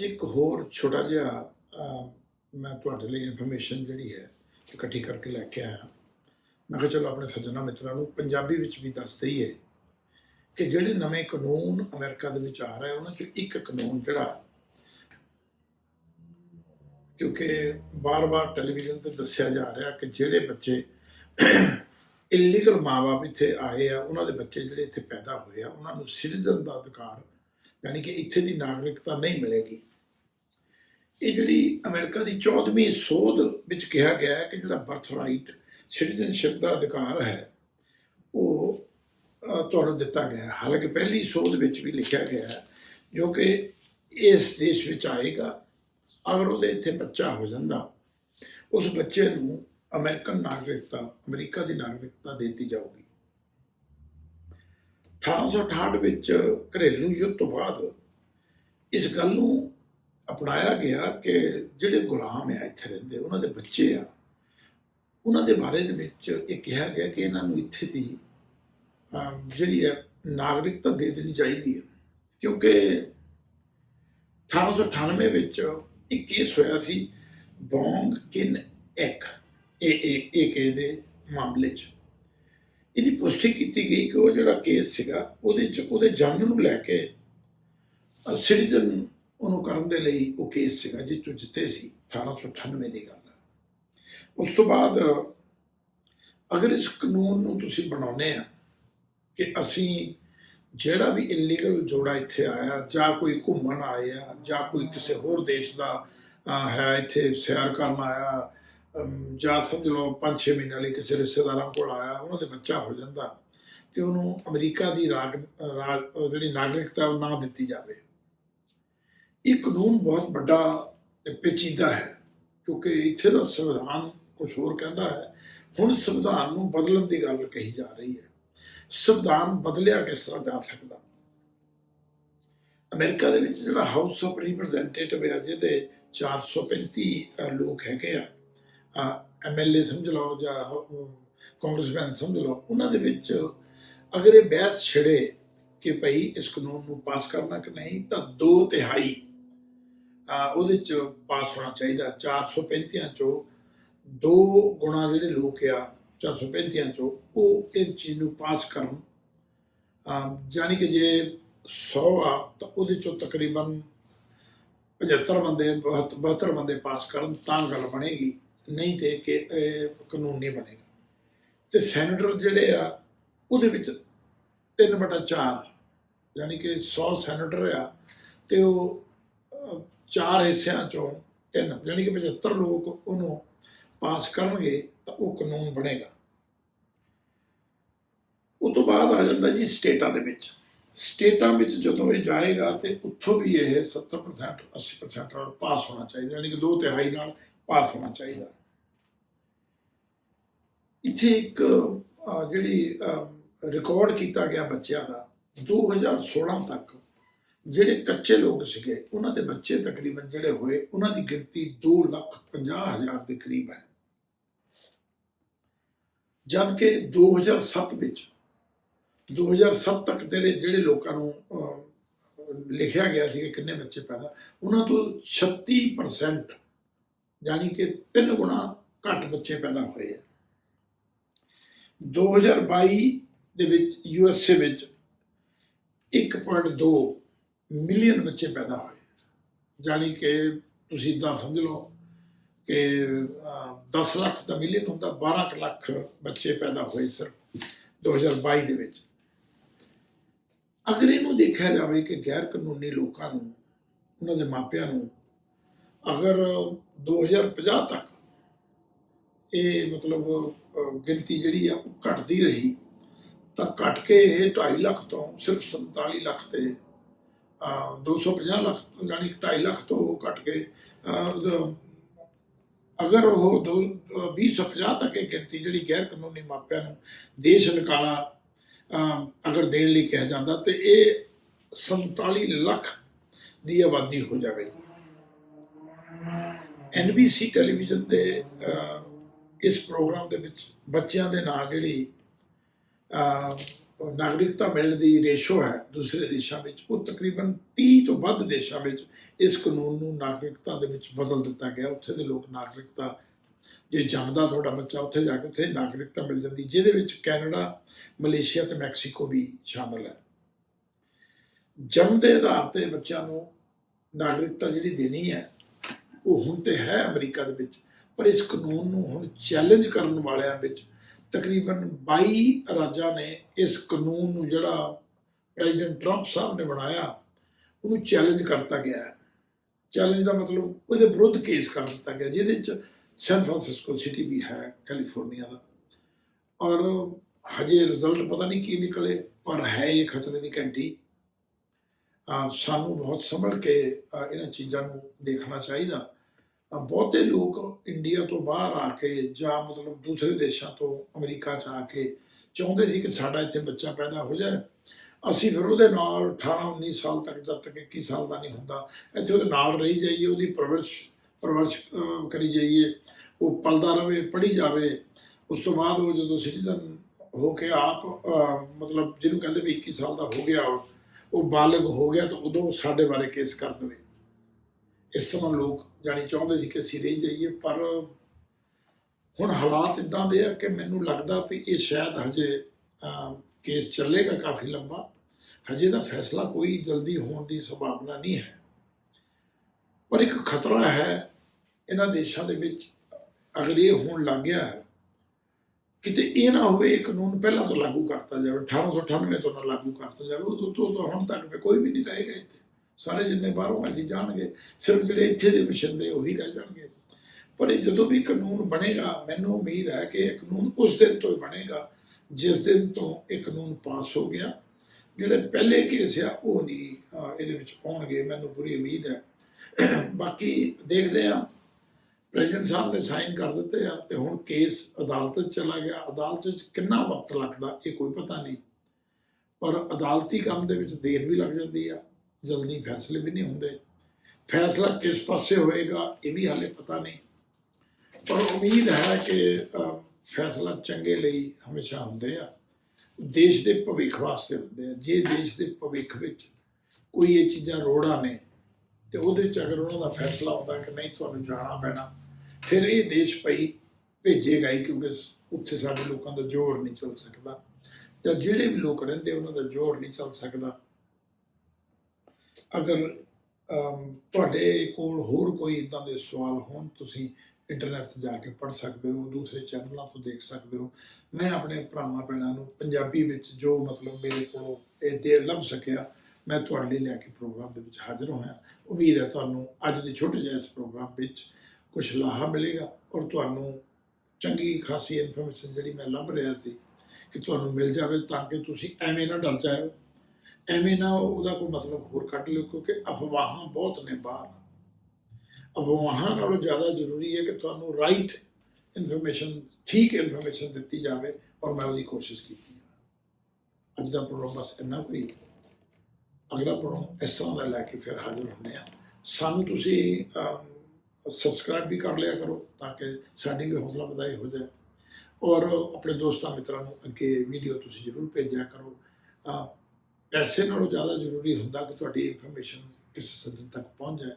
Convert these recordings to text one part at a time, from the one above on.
ਅੱਜ ਇੱਕ ਹੋਰ ਛੋਟਾ ਜਿਹਾ ਮੈਂ ਤੁਹਾਡੇ ਲਈ ਇਨਫੋਰਮੇਸ਼ਨ ਜਿਹੜੀ ਹੈ, ਇਕੱਠੀ ਕਰਕੇ ਲੈ ਕੇ ਆਇਆ। ਮੈਂ ਕਿਹਾ ਚਲੋ ਆਪਣੇ ਸੱਜਣਾ ਮਿੱਤਰਾਂ ਨੂੰ ਪੰਜਾਬੀ ਵਿੱਚ ਵੀ ਦੱਸ ਦਈਏ ਕਿ ਜਿਹੜੇ ਨਵੇਂ ਕਾਨੂੰਨ ਅਮਰੀਕਾ ਦੇ ਵਿੱਚ ਆ ਰਹੇ, ਉਹਨਾਂ ਚੋਂ ਇੱਕ ਕਾਨੂੰਨ ਜਿਹੜਾ ਕਿਉਂਕਿ ਬਾਰ-ਬਾਰ ਟੈਲੀਵਿਜ਼ਨ ਤੇ ਦੱਸਿਆ ਜਾ ਰਿਹਾ ਕਿ ਜਿਹੜੇ ਬੱਚੇ ਇਲੀਗਲ ਮਾਪੇ ਇੱਥੇ ਆਏ ਆ, ਉਹਨਾਂ ਦੇ ਬੱਚੇ ਜਿਹੜੇ ਇੱਥੇ ਪੈਦਾ ਹੋਏ ਆ, ਉਹਨਾਂ ਨੂੰ ਸਿਟੀਜ਼ਨ ਦਾ ਅਧਿਕਾਰ, ਯਾਨੀ ਕਿ ਇੱਥੇ ਦੀ ਨਾਗਰਿਕਤਾ ਨਹੀਂ ਮਿਲੇਗੀ। ਇਹ ਜਿਹੜੀ ਅਮਰੀਕਾ ਦੀ 14ਵੀਂ ਸੋਧ ਵਿੱਚ ਕਿਹਾ ਗਿਆ ਹੈ ਕਿ ਜਿਹੜਾ ਬਰਥ ਰਾਈਟ ਸਿਟੀਜ਼ਨਸ਼ਿਪ ਦਾ ਅਧਿਕਾਰ ਹੈ, ਉਹ ਤੁਹਾਨੂੰ ਦਿੱਤਾ ਗਿਆ ਹੈ। ਹਾਲਾਂਕਿ ਪਹਿਲੀ ਸੋਧ ਵਿੱਚ ਵੀ ਲਿਖਿਆ ਗਿਆ ਹੈ, ਜੋ ਕਿ ਇਸ ਦੇਸ਼ ਵਿੱਚ ਆਏਗਾ, ਅਗਰ ਉਹਦੇ ਇੱਥੇ ਬੱਚਾ ਹੋ ਜਾਂਦਾ, ਉਸ ਬੱਚੇ ਨੂੰ ਅਮਰੀਕਨ ਨਾਗਰਿਕਤਾ, ਅਮਰੀਕਾ ਦੀ ਨਾਗਰਿਕਤਾ ਦੇ ਦਿੱਤੀ ਜਾਊਗੀ 1868 ਵਿੱਚ ਘਰੇਲੂ ਯੁੱਧ ਤੋਂ ਬਾਅਦ ਇਸ ਗੱਲ ਨੂੰ ਅਪਣਾਇਆ ਗਿਆ ਕਿ ਜਿਹੜੇ ਗੁਲਾਮ ਆ ਇੱਥੇ ਰਹਿੰਦੇ, ਉਹਨਾਂ ਦੇ ਬੱਚੇ ਆ, ਉਹਨਾਂ ਦੇ ਬਾਰੇ ਦੇ ਵਿੱਚ ਇਹ ਕਿਹਾ ਗਿਆ ਕਿ ਇਹਨਾਂ ਨੂੰ ਇੱਥੇ ਦੀ ਜਿਹੜੀ ਹੈ, ਨਾਗਰਿਕਤਾ ਦੇ ਦੇਣੀ ਚਾਹੀਦੀ ਹੈ। ਕਿਉਂਕਿ 1898 ਵਿੱਚ ਇੱਕ ਕੇਸ ਹੋਇਆ ਸੀ ਬੋਂਗ ਕਿਨ ਐਕ ਇਹ ਇਹ ਇਹ ਕੇ ਦੇ ਮਾਮਲੇ 'ਚ। ਇਹਦੀ ਪੁਸ਼ਟੀ ਕੀਤੀ ਗਈ ਕਿ ਉਹ ਜਿਹੜਾ ਕੇਸ ਸੀਗਾ, ਉਹਦੇ 'ਚ, ਉਹਦੇ ਜਨਮ ਨੂੰ ਲੈ ਕੇ ਸਿਟੀਜ਼ਨ ਉਹਨੂੰ ਕਰਨ ਦੇ ਲਈ ਉਹ ਕੇਸ ਸੀਗਾ, ਜਿਸ 'ਚੋਂ ਜਿੱਤੇ ਸੀ 1898 ਦੀ ਗੱਲ ਉਸ ਤੋਂ ਬਾਅਦ ਅਗਰ ਇਸ ਕਾਨੂੰਨ ਨੂੰ ਤੁਸੀਂ ਬਣਾਉਨੇ ਆ ਕਿ ਅਸੀਂ ਜਿਹੜਾ ਵੀ ਇਲੀਗਲ ਜੋੜਾ ਇੱਥੇ ਆਇਆ, ਜਾਂ ਕੋਈ ਘੁੰਮਣ ਆਇਆ, ਜਾਂ ਕੋਈ ਕਿਸੇ ਹੋਰ ਦੇਸ਼ ਦਾ ਹੈ, ਇੱਥੇ ਸੈਰ ਕਰਨ ਆਇਆ ਜਾਂ ਸਮਝ ਲਓ 5-6 ਮਹੀਨੇ ਲਈ ਕਿਸੇ ਰਿਸ਼ਤੇਦਾਰਾਂ ਕੋਲ ਆਇਆ, ਉਹਨਾਂ ਦੇ ਬੱਚਾ ਹੋ ਜਾਂਦਾ, ਤੇ ਉਹਨੂੰ ਅਮਰੀਕਾ ਦੀ ਰਾਗ ਰਾਜ, ਜਿਹੜੀ ਨਾਗਰਿਕਤਾ ਉਹ ਨਾ ਦਿੱਤੀ ਜਾਵੇ। ਇਹ ਕਾਨੂੰਨ ਬਹੁਤ ਵੱਡਾ ਤੇ ਪੇਚੀਦਾ ਹੈ ਕਿਉਂਕਿ ਇੱਥੇ ਦਾ ਸੰਵਿਧਾਨ ਕੁਝ ਹੋਰ ਕਹਿੰਦਾ ਹੈ ਹੁਣ ਸੰਵਿਧਾਨ ਨੂੰ ਬਦਲਣ ਦੀ ਗੱਲ ਕਹੀ ਜਾ ਰਹੀ ਹੈ। ਸੰਵਿਧਾਨ ਬਦਲਿਆ ਕਿਸ ਤਰ੍ਹਾਂ ਜਾ ਸਕਦਾ? ਅਮਰੀਕਾ ਦੇ ਵਿੱਚ ਜਿਹੜਾ ਹਾਊਸ ਆਫ ਰਿਪਰੈਜ਼ੈਂਟੇਟਿਵ ਹੈ ਜਿਹਦੇ 435 ਅ, ਲੋਕ ਹੈਗੇ ਆ ਐਮਐਲਏ ਸਮਝ ਲਓ ਜਾਂ ਕਾਂਗਰਸਮੈਨ ਸਮਝ ਲਓ ਉਹਨਾਂ ਦੇ ਵਿੱਚ ਅਗਰ ਇਹ ਬਹਿਸ ਛਿੜੇ ਕਿ ਭਈ ਇਸ ਕਾਨੂੰਨ ਨੂੰ ਪਾਸ ਕਰਨਾ ਕਿ ਨਹੀਂ ਤਾਂ ਦੋ ਤਿਹਾਈ ਉਹਦੇ ਚ ਪਾਸ ਹੋਣਾ ਚਾਹੀਦਾ। 435 ਚੋਂ ਦੋ ਗੁਣਾ ਜਿਹੜੇ ਲੋਕ ਆ 435 ਚੋਂ ਉਹ ਇਹ ਚੀਜ਼ ਨੂੰ ਪਾਸ ਕਰਨ। ਅਮ ਜਾਣੀ ਕਿ ਜੇ 100 ਆ, ਤਾਂ ਉਹਦੇ ਚੋਂ ਤਕਰੀਬਨ 75 ਬੰਦੇ 72 ਬੰਦੇ ਪਾਸ ਕਰਨ ਤਾਂ ਗੱਲ ਬਣੇਗੀ। ਨਹੀਂ ਤੇ ਕਿ, ਇਹ ਕਾਨੂੰਨ ਨਹੀਂ ਬਣੇਗਾ। ਤੇ ਸੈਨੇਟਰ ਜਿਹੜੇ ਆ, ਉਹਦੇ ਵਿੱਚ 3 ਬਟਾ 4 ਯਾਨੀ ਕਿ 100 ਸੈਨੇਟਰ ਆ, ਤੇ ਉਹ ਚਾਰ ਹਿੱਸਿਆਂ ਚੋਂ ਤਿੰਨ ਯਾਨੀ ਕਿ 75 ਲੋਕ ਉਹਨੂੰ ਪਾਸ ਕਰਨਗੇ ਤਾਂ ਉਹ ਕਾਨੂੰਨ ਬਣੇਗਾ। ਉਹ ਤੋਂ ਬਾਅਦ ਆ ਜਾਂਦਾ ਜੀ ਸਟੇਟਾਂ ਦੇ ਵਿੱਚ। ਸਟੇਟਾਂ ਵਿੱਚ ਜਦੋਂ ਇਹ ਜਾਏਗਾ ਤੇ ਉੱਥੋਂ ਵੀ ਇਹ 70% 80% ਨਾਲ ਪਾਸ ਹੋਣਾ ਚਾਹੀਦਾ ਯਾਨੀ ਕਿ ਦੋ ਤਿਹਾਈ ਨਾਲ ਪਾਸ ਹੋਣਾ ਚਾਹੀਦਾ। ਇੱਥੇ ਇੱਕ ਜਿਹੜੀ ਰਿਕਾਰਡ ਕੀਤਾ ਗਿਆ ਬੱਚਿਆਂ ਦਾ 2016 ਤੱਕ ਜਿਹੜੇ ਕੱਚੇ ਲੋਕ ਸੀਗੇ, ਉਹਨਾਂ ਦੇ ਬੱਚੇ ਤਕਰੀਬਨ ਜਿਹੜੇ ਹੋਏ, ਉਹਨਾਂ ਦੀ ਗਿਣਤੀ 2 ਲੱਖ 50 ਹਜ਼ਾਰ ਦੇ ਕਰੀਬ ਹੈ। ਜਦ ਕਿ 2007 ਵਿੱਚ 2007 ਤੱਕ ਤੇਰੇ ਜਿਹੜੇ ਲੋਕਾਂ ਨੂੰ ਲਿਖਿਆ ਗਿਆ ਸੀ ਕਿ ਕਿੰਨੇ ਬੱਚੇ ਪੈਦਾ, ਉਹਨਾਂ ਤੋਂ 36% ਯਾਨੀ ਕਿ ਤਿੰਨ ਗੁਣਾ ਘੱਟ ਬੱਚੇ ਪੈਦਾ ਹੋਏ ਆ। 2022 ਦੇ ਵਿੱਚ ਯੂਐਸਏ ਵਿੱਚ 1.2 ਮਿਲੀਅਨ ਬੱਚੇ ਪੈਦਾ ਹੋਏ ਯਾਨੀ ਕਿ ਤੁਸੀਂ ਇਦਾਂ ਸਮਝ ਲਓ ਕਿ ਅਹ, 10 ਲੱਖ ਦਾ ਮਿਲੀਅਨ ਹੁੰਦਾ 12 ਕੁ ਲੱਖ ਬੱਚੇ ਪੈਦਾ ਹੋਏ ਸਿਰਫ 2022 ਦੇ ਵਿੱਚ। ਅਗਰ ਇਹਨੂੰ ਦੇਖਿਆ ਜਾਵੇ ਕਿ ਗੈਰ ਕਾਨੂੰਨੀ ਲੋਕਾਂ ਨੂੰ ਉਹਨਾਂ ਦੇ ਮਾਪਿਆਂ ਨੂੰ ਅਗਰ 2050 ਤੱਕ ਇਹ ਮਤਲਬ ਗਿਣਤੀ ਜਿਹੜੀ ਆ ਉਹ ਘਟਦੀ ਰਹੀ ਤਾਂ ਘਟ ਕੇ ਇਹ 2.5 ਲੱਖ ਤੋਂ ਸਿਰਫ 47 ਲੱਖ ਤੇ 250 ਲੱਖ ਯਾਨੀ ਕਿ 2.5 ਲੱਖ ਤੋਂ ਘਟ ਕੇ ਅਗਰ ਉਹ ਦੋ ਅਹ 2050 ਤੱਕ ਇਹ ਗਿਣਤੀ ਜਿਹੜੀ ਗੈਰ ਕਾਨੂੰਨੀ ਮਾਪਿਆਂ ਨੂੰ ਦੇਸ਼ ਨਿਕਾਲਾ ਅਗਰ ਦੇਣ ਲਈ ਕਿਹਾ ਜਾਂਦਾ ਤੇ ਇਹ 47 ਲੱਖ ਦੀ ਆਬਾਦੀ ਹੋ ਜਾਵੇਗੀ। NBC ਟੈਲੀਵਿਜ਼ਨ ਦੇ ਇਸ ਪ੍ਰੋਗਰਾਮ ਦੇ ਵਿੱਚ ਬੱਚਿਆਂ ਦੇ ਨਾਂ ਜਿਹੜੀ ਨਾਗਰਿਕਤਾ ਮਿਲਣ ਦੀ ਰੇਸ਼ੋ ਹੈ ਦੂਸਰੇ ਦੇਸ਼ਾਂ ਵਿੱਚ। ਉਹ ਤਕਰੀਬਨ 30 ਤੋਂ ਵੱਧ ਦੇਸ਼ਾਂ ਵਿੱਚ ਇਸ ਕਾਨੂੰਨ ਨੂੰ ਨਾਗਰਿਕਤਾ ਦੇ ਵਿੱਚ ਬਦਲ ਦਿੱਤਾ ਗਿਆ। ਉੱਥੇ ਦੇ ਲੋਕ ਨਾਗਰਿਕਤਾ, ਜੇ ਜੰਮਦਾ ਤੁਹਾਡਾ ਬੱਚਾ ਉੱਥੇ ਜਾ ਕੇ ਉੱਥੇ ਨਾਗਰਿਕਤਾ ਮਿਲ ਜਾਂਦੀ, ਜਿਹਦੇ ਵਿੱਚ ਕੈਨੇਡਾ, ਮਲੇਸ਼ੀਆ ਤੇ ਮੈਕਸੀਕੋ ਵੀ ਸ਼ਾਮਲ ਹੈ। ਜਨਮ ਦੇ ਆਧਾਰ ਤੇ ਬੱਚਿਆਂ ਨੂੰ ਨਾਗਰਿਕਤਾ ਜਿਹੜੀ ਦੇਣੀ ਹੈ, ਉਹ ਹੁਣ ਤੇ ਹੈ ਅਮਰੀਕਾ ਦੇ ਵਿੱਚ, ਪਰ ਇਸ ਕਾਨੂੰਨ ਨੂੰ ਹੁਣ ਚੈਲੰਜ ਕਰਨ ਵਾਲਿਆਂ ਵਿੱਚ ਤਕਰੀਬਨ 22 ਰਾਜਾਂ ਨੇ ਇਸ ਕਾਨੂੰਨ ਨੂੰ ਜਿਹੜਾ ਪ੍ਰੈਜ਼ੀਡੈਂਟ ਟਰੰਪ ਸਾਹਿਬ ਨੇ ਬਣਾਇਆ, ਉਹਨੂੰ ਚੈਲੰਜ ਕਰਤਾ ਗਿਆ ਹੈ। ਚੈਲੰਜ ਦਾ ਮਤਲਬ ਉਹਦੇ ਵਿਰੁੱਧ ਕੇਸ ਕਰ ਦਿੱਤਾ ਗਿਆ, ਜਿਹਦੇ ਵਿੱਚ ਸੈਨ ਫਰਾਂਸਿਸਕੋ ਸਿਟੀ ਵੀ ਹੈ ਕੈਲੀਫੋਰਨੀਆ ਦਾ। ਔਰ ਹਜੇ ਰਿਜ਼ਲਟ ਪਤਾ ਨਹੀਂ ਕੀ ਨਿਕਲੇ, ਪਰ ਹੈ ਇਹ ਖਤਰੇ ਦੀ ਘੰਟੀ। ਸਾਨੂੰ ਬਹੁਤ ਸੰਭਲ ਕੇ ਇਹਨਾਂ ਚੀਜ਼ਾਂ ਨੂੰ ਦੇਖਣਾ ਚਾਹੀਦਾ। ਬਹੁਤੇ ਲੋਕ ਇੰਡੀਆ ਤੋਂ ਬਾਹਰ ਆ ਕੇ ਜਾਂ ਮਤਲਬ ਦੂਸਰੇ ਦੇਸ਼ਾਂ ਤੋਂ ਅਮਰੀਕਾ ਚ ਆ ਕੇ ਚਾਹੁੰਦੇ ਸੀ ਕਿ ਸਾਡਾ ਇੱਥੇ ਬੱਚਾ ਪੈਦਾ ਹੋ ਜਾਏ। ਅਸੀਂ ਫਿਰ ਉਹਦੇ ਨਾਲ 18 19 ਸਾਲ ਤੱਕ, ਜਦ ਤੱਕ 21 ਸਾਲ ਦਾ ਨਹੀਂ ਹੁੰਦਾ, ਇੱਥੇ ਉਹਦੇ ਨਾਲ ਰਹੀ ਜਾਈਏ, ਉਹਦੀ ਪਰਵਰਿਸ਼ ਪਰਵਰਿਸ਼ ਕਰੀ ਜਾਈਏ, ਉਹ ਪਲਦਾ ਰਵੇ ਪੜ੍ਹੀ ਜਾਵੇ। ਉਸ ਤੋਂ ਬਾਅਦ ਉਹ ਜਦੋਂ ਸਿਟੀਜ਼ਨ ਹੋ ਕੇ ਆਪ ਮਤਲਬ ਜਿਹਨੂੰ ਕਹਿੰਦੇ ਵੀ 21 ਸਾਲ ਦਾ ਹੋ ਗਿਆ, ਉਹ ਉਹ ਬਾਲਗ ਹੋ ਗਿਆ ਤਾਂ ਉਦੋਂ ਸਾਡੇ ਬਾਰੇ ਕੇਸ ਕਰ ਦੇਵੇ। ਇਸ ਸਮਾਂ ਲੋਕ ਜਾਣੀ ਚਾਹੁੰਦੇ ਸੀ ਕਿ ਅਸੀਂ ਰਹਿ ਜਾਈਏ, ਪਰ ਹੁਣ ਹਾਲਾਤ ਇਦਾਂ ਦੇ ਆ ਕਿ ਮੈਨੂੰ ਲੱਗਦਾ ਵੀ ਇਹ ਸ਼ਾਇਦ ਹਜੇ ਕੇਸ ਚੱਲੇਗਾ ਕਾਫੀ ਲੰਬਾ। ਹਜੇ ਦਾ ਫੈਸਲਾ ਕੋਈ ਜਲਦੀ ਹੋਣ ਦੀ ਸੰਭਾਵਨਾ ਨਹੀਂ ਹੈ। ਪਰ ਇੱਕ ਖਤਰਾ ਹੈ, ਇਹਨਾਂ ਦੇਸ਼ਾਂ ਦੇ ਵਿੱਚ ਅਗਰ ਇਹ ਹੋਣ ਲੱਗ ਗਿਆ ਹੈ। ਕਿਤੇ ਇਹ ਨਾ ਹੋਵੇ, ਇਹ ਕਾਨੂੰਨ ਪਹਿਲਾਂ ਤੋਂ ਲਾਗੂ ਕਰਤਾ ਜਾਵੇ 1898 ਤੋਂ ਨਾ ਲਾਗੂ ਕਰਤਾ ਜਾਵੇ, ਉਦੋਂ ਤੋਂ ਹੁਣ ਤੱਕ ਵੀ ਕੋਈ ਵੀ ਨਹੀਂ ਰਹੇਗਾ ਇੱਥੇ। ਸਾਰੇ ਜਿੰਨੇ ਬਾਹਰੋਂ ਅਸੀਂ ਜਾਣਗੇ, ਸਿਰਫ ਜਿਹੜੇ ਇੱਥੇ ਦੇ ਵਸਿੰਦੇ ਉਹੀ ਰਹਿ ਜਾਣਗੇ। ਪਰ ਇਹ ਜਦੋਂ ਵੀ ਕਾਨੂੰਨ ਬਣੇਗਾ, ਮੈਨੂੰ ਉਮੀਦ ਹੈ ਕਿ ਇਹ ਕਾਨੂੰਨ ਉਸ ਦਿਨ ਤੋਂ ਹੀ ਬਣੇਗਾ, ਜਿਸ ਦਿਨ ਤੋਂ ਇਹ ਕਾਨੂੰਨ ਪਾਸ ਹੋ ਗਿਆ। ਜਿਹੜੇ ਪਹਿਲੇ ਕੇਸ ਆ, ਉਹ ਨਹੀਂ ਇਹਦੇ ਵਿੱਚ ਆਉਣਗੇ, ਮੈਨੂੰ ਪੂਰੀ ਉਮੀਦ ਹੈ। ਬਾਕੀ ਦੇਖਦੇ ਆ ਪ੍ਰੈਜ਼ੀਡੈਂਟ ਸਾਹਿਬ ਨੇ ਸਾਈਨ ਕਰ ਦਿੱਤੇ ਆ, ਤੇ ਹੁਣ ਕੇਸ ਅਦਾਲਤ 'ਚ ਚਲਾ ਗਿਆ। ਅਦਾਲਤ 'ਚ ਕਿੰਨਾ ਵਕਤ ਲੱਗਦਾ, ਇਹ ਕੋਈ ਪਤਾ ਨਹੀਂ। ਪਰ ਅਦਾਲਤੀ ਕੰਮ ਦੇ ਵਿੱਚ ਦੇਰ ਵੀ ਲੱਗ ਜਾਂਦੀ ਆ। ਜਲਦੀ ਫੈਸਲੇ ਵੀ ਨਹੀਂ ਹੁੰਦੇ। ਫੈਸਲਾ ਕਿਸ ਪਾਸੇ ਹੋਏਗਾ, ਇਹ ਵੀ ਹਾਲੇ ਪਤਾ ਨਹੀਂ। ਪਰ ਉਮੀਦ ਹੈ ਕਿ ਫੈਸਲਾ ਚੰਗੇ ਲਈ ਹਮੇਸ਼ਾ ਹੁੰਦੇ ਆ। ਦੇਸ਼ ਦੇ ਭਵਿੱਖ ਵਾਸਤੇ ਹੁੰਦੇ ਆ। ਜੇ ਦੇਸ਼ ਦੇ ਭਵਿੱਖ ਵਿੱਚ ਕੋਈ ਇਹ ਚੀਜ਼ਾਂ ਰੋੜਾ ਨੇ, ਤੇ ਉਹਦੇ ਚ ਅਗਰ ਉਹਨਾਂ ਦਾ ਫੈਸਲਾ ਹੁੰਦਾ ਕਿ ਨਹੀਂ, ਤੁਹਾਨੂੰ ਜਾਣਾ ਪੈਣਾ, ਫਿਰ ਇਹ ਦੇਸ਼ ਪਈ ਭੇਜੇਗਾ ਹੀ, ਕਿਉਂਕਿ ਉੱਥੇ ਸਾਡੇ ਲੋਕਾਂ ਦਾ ਜ਼ੋਰ ਨਹੀਂ ਚੱਲ ਸਕਦਾ। ਜਾਂ ਜਿਹੜੇ ਵੀ ਲੋਕ ਰਹਿੰਦੇ, ਉਹਨਾਂ ਦਾ ਜ਼ੋਰ ਨਹੀਂ ਚੱਲ ਸਕਦਾ। ਅਗਰ ਤੁਹਾਡੇ ਕੋਲ ਹੋਰ ਕੋਈ ਇਦਾਂ ਦੇ ਸਵਾਲ ਹੋਣ, ਤੁਸੀਂ ਇੰਟਰਨੈਟ ਤੇ ਜਾ ਕੇ ਪੜ੍ਹ ਸਕਦੇ ਹੋ, ਦੂਸਰੇ ਚੈਨਲਾਂ ਤੋਂ ਦੇਖ ਸਕਦੇ ਹੋ। ਮੈਂ ਆਪਣੇ ਭਰਾਵਾਂ ਭੈਣਾਂ ਨੂੰ ਪੰਜਾਬੀ ਵਿੱਚ ਜੋ ਮਤਲਬ ਮੇਰੇ ਕੋਲੋਂ ਇਹ ਦੇ ਲੱਭ ਸਕਿਆ, ਮੈਂ ਤੁਹਾਡੇ ਲਈ ਲੈ ਕੇ ਪ੍ਰੋਗਰਾਮ ਦੇ ਵਿੱਚ ਹਾਜ਼ਰ ਹੋਇਆ। ਉਮੀਦ ਹੈ ਤੁਹਾਨੂੰ ਅੱਜ ਦੇ ਛੋਟੇ ਜਿਹੇ ਇਸ ਪ੍ਰੋਗਰਾਮ ਵਿੱਚ ਕੁਝ ਲਾਹਾ ਮਿਲੇਗਾ ਔਰ ਤੁਹਾਨੂੰ ਚੰਗੀ ਖਾਸੀ ਇਨਫੋਰਮੇਸ਼ਨ ਜਿਹੜੀ ਮੈਂ ਲੱਭ ਰਿਹਾ ਸੀ, ਕਿ ਤੁਹਾਨੂੰ ਮਿਲ ਜਾਵੇ ਤਾਂ ਕਿ ਤੁਸੀਂ ਐਵੇਂ ਨਾ ਡਰ ਜਾਓ ਐਵੇਂ ਨਾ ਉਹਦਾ ਕੋਈ ਮਤਲਬ ਹੋਰ ਕੱਢ ਲਿਓ, ਕਿਉਂਕਿ ਅਫਵਾਹਾਂ ਬਹੁਤ ਨੇ ਬਾਹਰ। ਅਫਵਾਹਾਂ ਨਾਲੋਂ ਜ਼ਿਆਦਾ ਜ਼ਰੂਰੀ ਹੈ ਕਿ ਤੁਹਾਨੂੰ ਰਾਈਟ ਇਨਫੋਰਮੇਸ਼ਨ ਠੀਕ ਇਨਫੋਰਮੇਸ਼ਨ ਦਿੱਤੀ ਜਾਵੇ ਔਰ ਮੈਂ ਉਹਦੀ ਕੋਸ਼ਿਸ਼ ਕੀਤੀ ਅੱਜ ਦਾ ਪ੍ਰੋਗਰਾਮ ਬਸ ਇੰਨਾ ਕੋਈ ਅਗਲਾ ਪ੍ਰੋਗਰਾਮ ਇਸ ਤਰ੍ਹਾਂ ਦਾ ਲੈ ਕੇ ਫਿਰ ਹਾਜ਼ਰ ਹੁੰਦੇ ਆ। ਸਾਨੂੰ ਤੁਸੀਂ ਸਬਸਕ੍ਰਾਈਬ ਵੀ ਕਰ ਲਿਆ ਕਰੋ ਤਾਂ ਕਿ ਸਾਡੀ ਵੀ ਹੌਸਲਾ ਵਧਾਈ ਹੋ ਜਾਏ। ਔਰ ਆਪਣੇ ਦੋਸਤਾਂ ਮਿੱਤਰਾਂ ਨੂੰ ਅੱਗੇ ਵੀਡੀਓ ਤੁਸੀਂ ਜ਼ਰੂਰ ਭੇਜਿਆ ਕਰੋ। ਪੈਸੇ ਨਾਲੋਂ ਜ਼ਿਆਦਾ ਜ਼ਰੂਰੀ ਹੁੰਦਾ ਕਿ ਤੁਹਾਡੀ ਇਨਫੋਰਮੇਸ਼ਨ ਕਿਸੇ ਸੱਜਣ ਤੱਕ ਪਹੁੰਚ ਜਾਏ।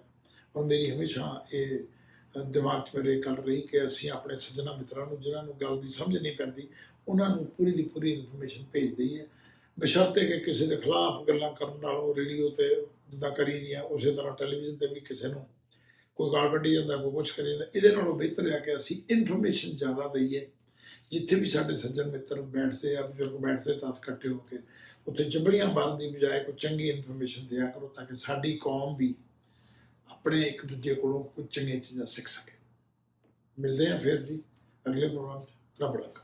ਔਰ ਮੇਰੀ ਹਮੇਸ਼ਾ ਇਹ ਦਿਮਾਗ 'ਚ ਮੇਰੇ ਗੱਲ ਰਹੀ ਕਿ ਅਸੀਂ ਆਪਣੇ ਸੱਜਣਾ ਮਿੱਤਰਾਂ ਨੂੰ, ਜਿਨ੍ਹਾਂ ਨੂੰ ਗੱਲ ਦੀ ਸਮਝ ਨਹੀਂ ਪੈਂਦੀ, ਉਹਨਾਂ ਨੂੰ ਪੂਰੀ ਦੀ ਪੂਰੀ ਇਨਫੋਰਮੇਸ਼ਨ ਭੇਜ ਦਈਏ। ਬਸ਼ਰਤੇ ਕਿ ਕਿਸੇ ਦੇ ਖਿਲਾਫ ਗੱਲਾਂ ਕਰਨ ਨਾਲੋਂ ਰੇਡੀਓ ਤੇ ਜਿੱਦਾਂ ਕਰੀ ਦੀਆਂ, ਉਸੇ ਤਰ੍ਹਾਂ ਟੈਲੀਵਿਜ਼ਨ ਤੇ ਵੀ ਕਿਸੇ ਨੂੰ ਕੋਈ ਗਾਲ ਕੱਢੀ ਜਾਂਦਾ, ਕੋਈ ਕੁਛ ਕਰੀ ਜਾਂਦਾ, ਇਹਦੇ ਨਾਲੋਂ ਬਿਹਤਰ ਹੈ ਕਿ ਅਸੀਂ ਇਨਫੋਰਮੇਸ਼ਨ ਜ਼ਿਆਦਾ ਦਈਏ। ਜਿੱਥੇ ਵੀ ਸਾਡੇ ਸੱਜਣ ਮਿੱਤਰ ਬੈਠਦੇ ਆ, ਬਜ਼ੁਰਗ ਬੈਠਦੇ ਤਾਂ ਇਕੱਠੇ ਹੋ ਕੇ ਉੱਥੇ ਜੰਬਲੀਆਂ ਮਾਰਨ ਦੀ ਬਜਾਏ ਕੋਈ ਚੰਗੀ ਇਨਫੋਰਮੇਸ਼ਨ ਦਿਆ ਕਰੋ ਤਾਂ ਕਿ ਸਾਡੀ ਕੌਮ ਵੀ ਆਪਣੇ ਇੱਕ ਦੂਜੇ ਕੋਲੋਂ ਕੁਝ ਚੰਗੀਆਂ ਚੀਜ਼ਾਂ ਸਿੱਖ ਸਕੇ। ਮਿਲਦੇ ਹਾਂ ਫਿਰ ਜੀ ਅਗਲੇ ਪ੍ਰੋਗਰਾਮ 'ਚ। ਰੱਬ ਰੱਖਾ।